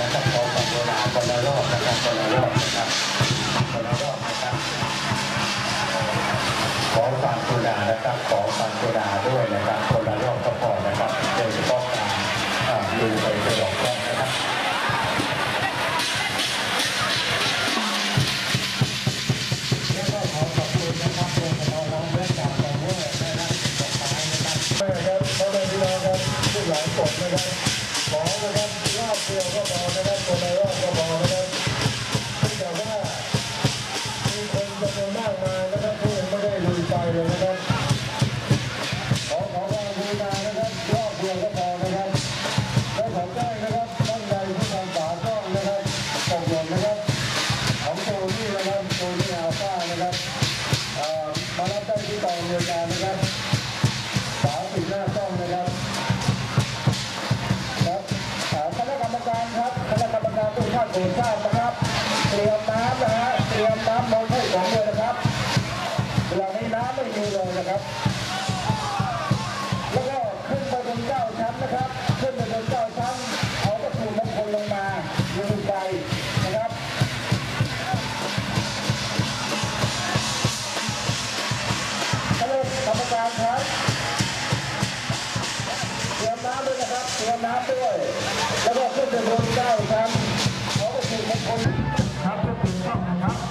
นะครับของสับเวลาคนละรอบนะครับคนละรอบนะครับคนละรอบนะครับของฟังสุดานะครับของฟังสุดาด้วยนะครับคนละรอบก็พอนะครับโดยเฉพาะการดูไปตลอด การทุกท่านโปรทราบนะครับ เตรียมน้ำนะฮะ เตรียมน้ำนอนให้ผมเลยนะครับเวลานี้น้ำไม่มีเลยนะครับ แล้วก็ขึ้นไปบนเก้าชั้นนะครับ ขึ้นไปบนเก้าชั้น เอาวัตถุมงคลลงมาลงไปนะครับคณะกรรมการครับ เตรียมน้ำด้วยนะครับ เตรียมน้ำด้วย แล้วก็ขึ้นไปบนเก้าชั้น มมงคลครับจะถูกต้องนะครับ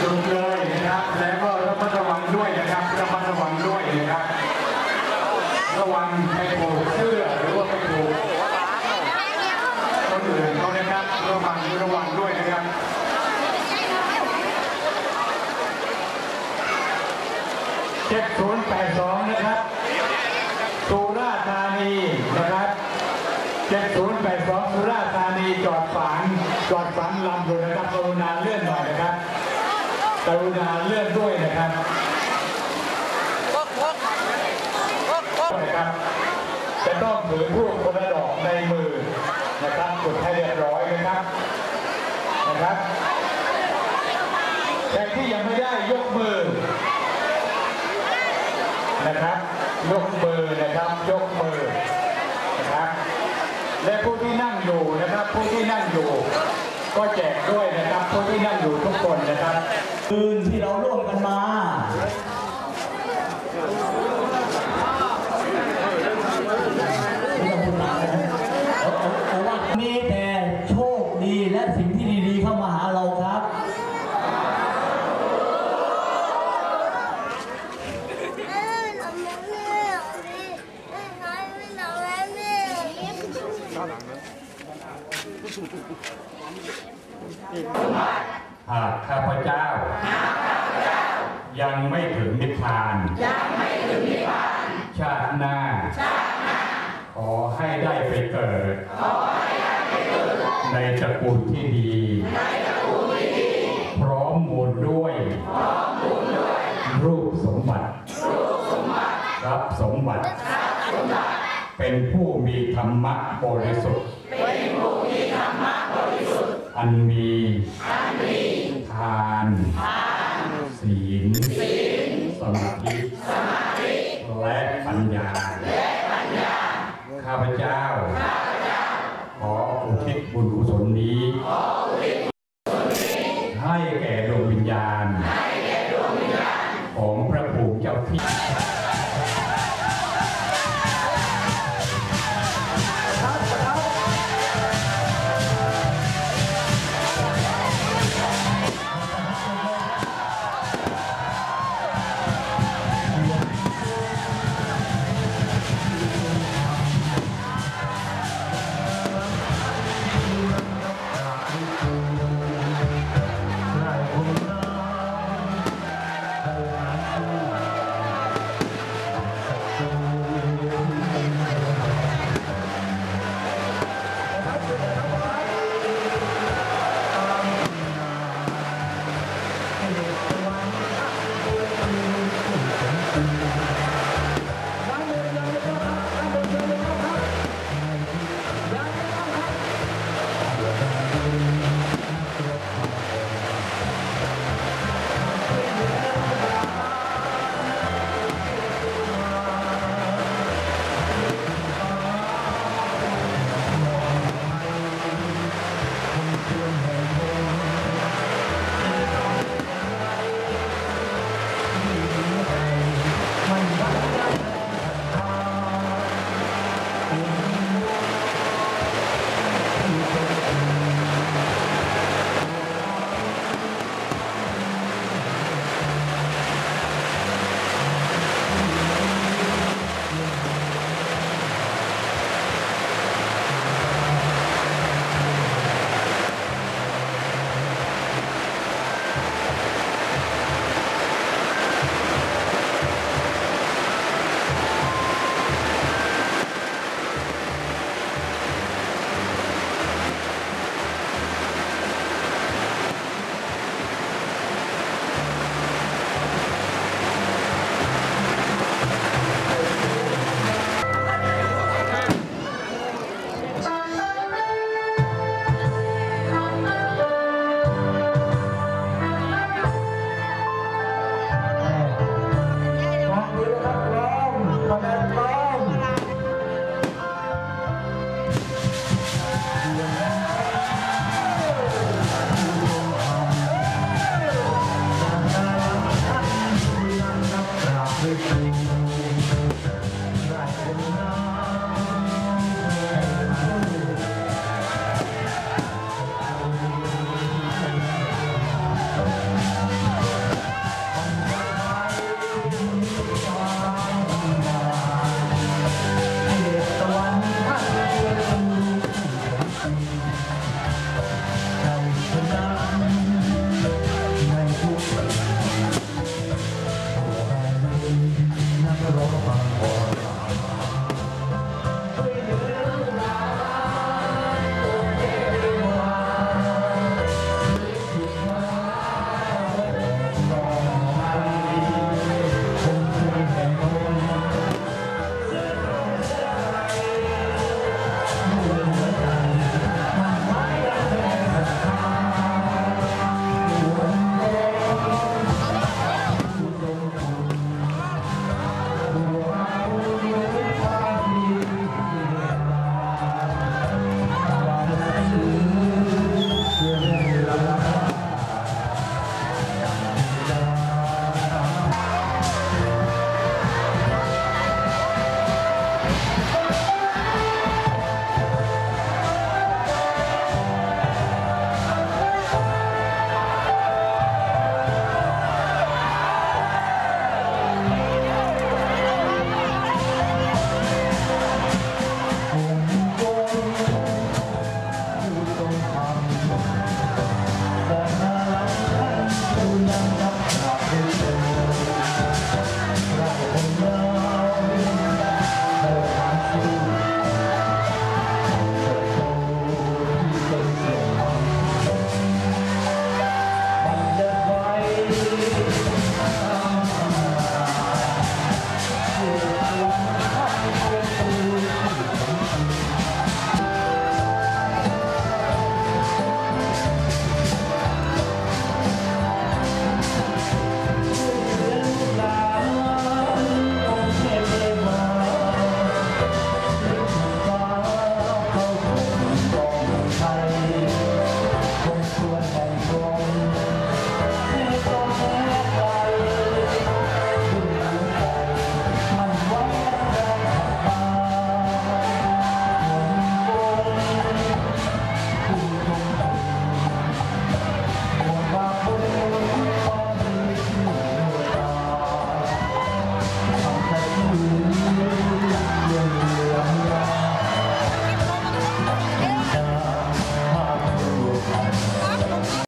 จุดเลยนะครับแล้วก็ระมัดระวังด้วยนะครับระมัดระวังด้วยนะครับ ระวังไปผูกเสื้อหรือว่าไปผูกคนอื่นเขานะครับระวังระวังด้วยนะครับเจ็ดศูนย์แปดสองนะครับ สุราษฎร์ธานีนะครับ 7082 สุราษฎร์ธานีจอดฝังจอดฝังลำอยู่นะครับ กรุณาเลื่อนหน่อยนะครับ กรุณาเลื่อนด้วยนะครับนะครับ จะต้อง ถือรูปคนละดอกในมือนะครับกดให้เรียบร้อยนะครับนะครับแต่ที่ยังไม่ได้ยกมือนะครับ ยกมือนะครับ ยกมือนะครับ และผู้ที่นั่งอยู่นะครับ ผู้ที่นั่งอยู่ ก็แจกด้วยนะครับ ผู้ที่นั่งอยู่ทุกคนนะครับคืนที่เราร่วมกันมาไม่ต้องพูดมากนะเอาเอาเอาว่ามีแต่โชคดีและสิ่งที่ดีๆเข้ามาหาเราครับ หากข้าพเจ้า ยังไม่ถึงนิพพานชาติหน้าขอให้ได้ไปเกิด ในตระกูลที่ดีพร้อมมูลด้วย รูปสมบัติ รับสมบัติ เป็นผู้มีธรรมะบริสุทธิ์เป็นผู้มีธร อันมีอันมีทานทานศีลศีลสมาธิสมาธิและปัญญา ข้าพเจ้า ขออุทิศบุญกุศลนี้ขอคุณให้แก่ดวงวิญญาณ